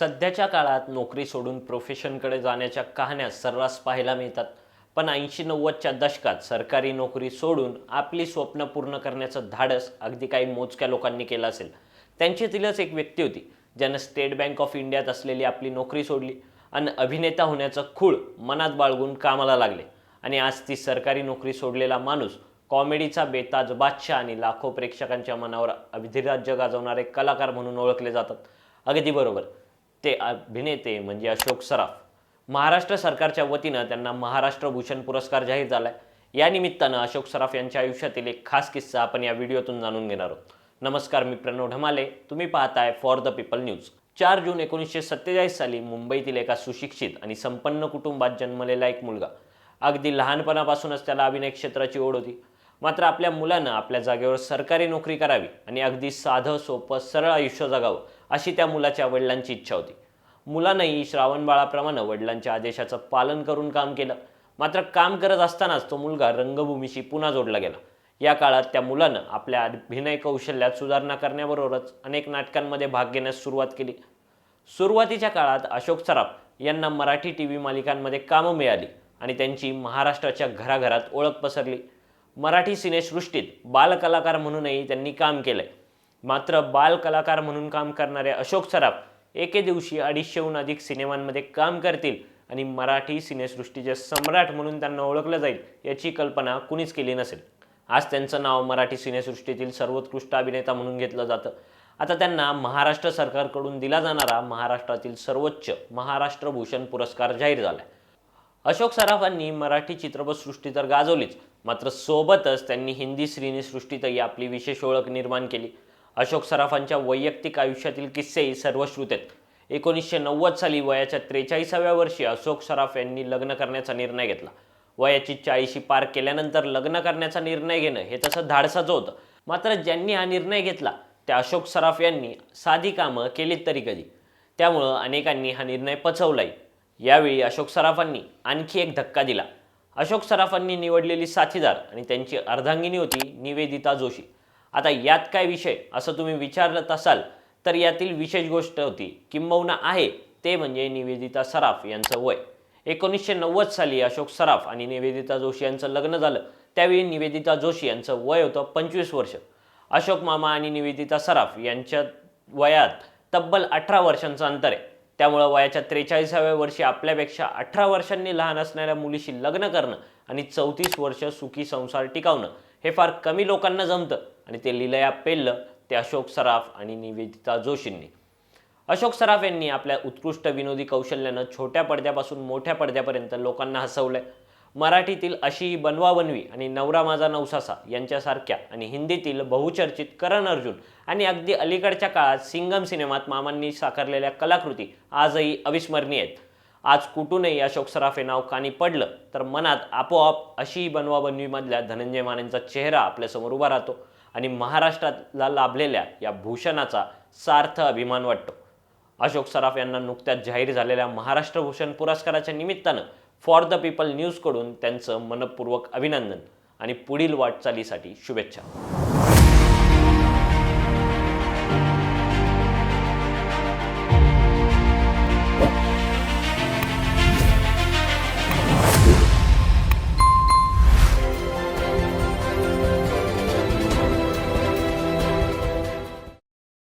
सध्याच्या काळात नोकरी सोडून प्रोफेशनकडे जाण्याच्या कहाण्या सर्रास पाहायला मिळतात. पण ऐंशी नव्वदच्या दशकात सरकारी नोकरी सोडून आपली स्वप्न पूर्ण करण्याचं धाडस अगदी काही मोजक्या लोकांनी केलं असेल. त्यांच्यातीलच एक व्यक्ती होती ज्यानं स्टेट बँक ऑफ इंडियात असलेली आपली नोकरी सोडली आणि अभिनेता होण्याचं खूळ मनात बाळगून कामाला लागले. आणि आज ती सरकारी नोकरी सोडलेला माणूस कॉमेडीचा बेताज बादशाह आणि लाखो प्रेक्षकांच्या मनावर अभिधिराज्य गाजवणारे कलाकार म्हणून ओळखले जातात. अगदी बरोबर. ते अभिनेते म्हणजे अशोक सराफ. महाराष्ट्र सरकारच्या वतीनं त्यांना महाराष्ट्र भूषण पुरस्कार जाहीर झालाय. या निमित्तानं अशोक सराफ यांच्या आयुष्यातील एक खास किस्सा आपण या व्हिडिओतून जाणून घेणार आहोत. नमस्कार मी प्रणव ढमाले. तुम्ही पाहताय फॉर द पीपल न्यूज चार जून एकोणीसशे सत्तेचाळीस साली मुंबईतील एका सुशिक्षित आणि संपन्न कुटुंबात जन्मलेला एक मुलगा. अगदी लहानपणापासूनच त्याला अभिनय क्षेत्राची ओढ होती. मात्र आपल्या मुलानं आपल्या जागेवर सरकारी नोकरी करावी आणि अगदी साधं सोपं सरळ आयुष्य जगावं अशी त्या मुलाच्या वडिलांची इच्छा होती. मुलानंही श्रावणबाळाप्रमाणे वडिलांच्या आदेशाचं पालन करून काम केलं. मात्र काम करत असतानाच तो मुलगा रंगभूमीशी पुन्हा जोडला गेला. या काळात त्या मुलानं आपल्या अभिनय कौशल्यात सुधारणा करण्याबरोबरच अनेक नाटकांमध्ये भाग घेण्यास सुरुवात केली. सुरुवातीच्या काळात अशोक सराफ यांना मराठी टी व्ही मालिकांमध्ये कामं मिळाली आणि त्यांची महाराष्ट्राच्या घराघरात ओळख पसरली. मराठी सिनेसृष्टीत बालकलाकार म्हणूनही त्यांनी काम केलंय. मात्र बालकलाकार म्हणून काम करणारे अशोक सराफ एके दिवशी अडीचशेहून अधिक सिनेमांमध्ये काम करतील आणि मराठी सिनेसृष्टीचे सम्राट म्हणून त्यांना ओळखलं जाईल याची कल्पना कुणीच केली नसेल. आज त्यांचं नाव मराठी सिनेसृष्टीतील सर्वोत्कृष्ट अभिनेता म्हणून घेतलं जातं. आता त्यांना महाराष्ट्र सरकारकडून दिला जाणारा महाराष्ट्रातील सर्वोच्च महाराष्ट्र भूषण पुरस्कार जाहीर झालाय. अशोक सराफांनी मराठी चित्रपटसृष्टी तर गाजवलीच मात्र सोबतच त्यांनी हिंदी सिनेसृष्टीतही आपली विशेष ओळख निर्माण केली. अशोक सराफांच्या वैयक्तिक आयुष्यातील किस्सेही सर्वश्रुत आहेत. एकोणीसशे नव्वद साली वयाच्या त्रेचाळीसाव्या वर्षी अशोक सराफ यांनी लग्न करण्याचा निर्णय घेतला. वयाची चाळीशी पार केल्यानंतर लग्न करण्याचा निर्णय घेणं हे तसं धाडसाचं होतं. मात्र ज्यांनी हा निर्णय घेतला त्या अशोक सराफ यांनी साधी कामं केलीत तरी कधी. त्यामुळं अनेकांनी हा निर्णय पचवलाही यावेळी अशोक सराफांनी आणखी एक धक्का दिला. अशोक सराफांनी निवडलेली साथीदार आणि त्यांची अर्धांगिनी होती निवेदिता जोशी. आता यात काय विषय? असं तुम्ही विचारत असाल तर यातील विशेष गोष्ट होती किंबहुना आहे ते म्हणजे निवेदिता सराफ यांचं वय. एकोणीसशे नव्वद साली अशोक सराफ आणि निवेदिता जोशी यांचं लग्न झालं. त्यावेळी निवेदिता जोशी यांचं वय होतं पंचवीस वर्ष. अशोक मामा आणि निवेदिता सराफ यांच्या वयात तब्बल अठरा वर्षांचं अंतर आहे. त्यामुळं वयाच्या त्रेचाळीसाव्या वर्षी आपल्यापेक्षा अठरा वर्षांनी लहान असणाऱ्या मुलीशी लग्न करणं आणि चौतीस वर्ष सुखी संसार टिकावणं हे फार कमी लोकांना जमतं. आणि ते लिलया पेललं ते अशोक सराफ आणि निवेदिता जोशींनी. अशोक सराफ यांनी आपल्या उत्कृष्ट विनोदी कौशल्यानं छोट्या पडद्यापासून मोठ्या पडद्यापर्यंत लोकांना हसवलंय. मराठीतील अशी बनवा बनवी आणि नवरा माझा नवसासा यांच्यासारख्या आणि हिंदीतील बहुचर्चित करण अर्जुन आणि अगदी अलीकडच्या काळात सिंगम सिनेमात मामांनी साकारलेल्या कलाकृती आजही अविस्मरणीय आहेत. आज कुठूनही अशोक सराफ हे नाव कानी पडलं तर मनात आपोआप अशी बनवाबनवीमधल्या धनंजय मानेंचा चेहरा आपल्यासमोर उभा राहतो आणि महाराष्ट्राला लाभलेल्या या भूषणाचा सार्थ अभिमान वाटतो. अशोक सराफ यांना नुकत्याच जाहीर झालेल्या महाराष्ट्र भूषण पुरस्काराच्या निमित्तानं फॉर द पीपल न्यूजकडून त्यांचं मनपूर्वक अभिनंदन आणि पुढील वाटचालीसाठी शुभेच्छा.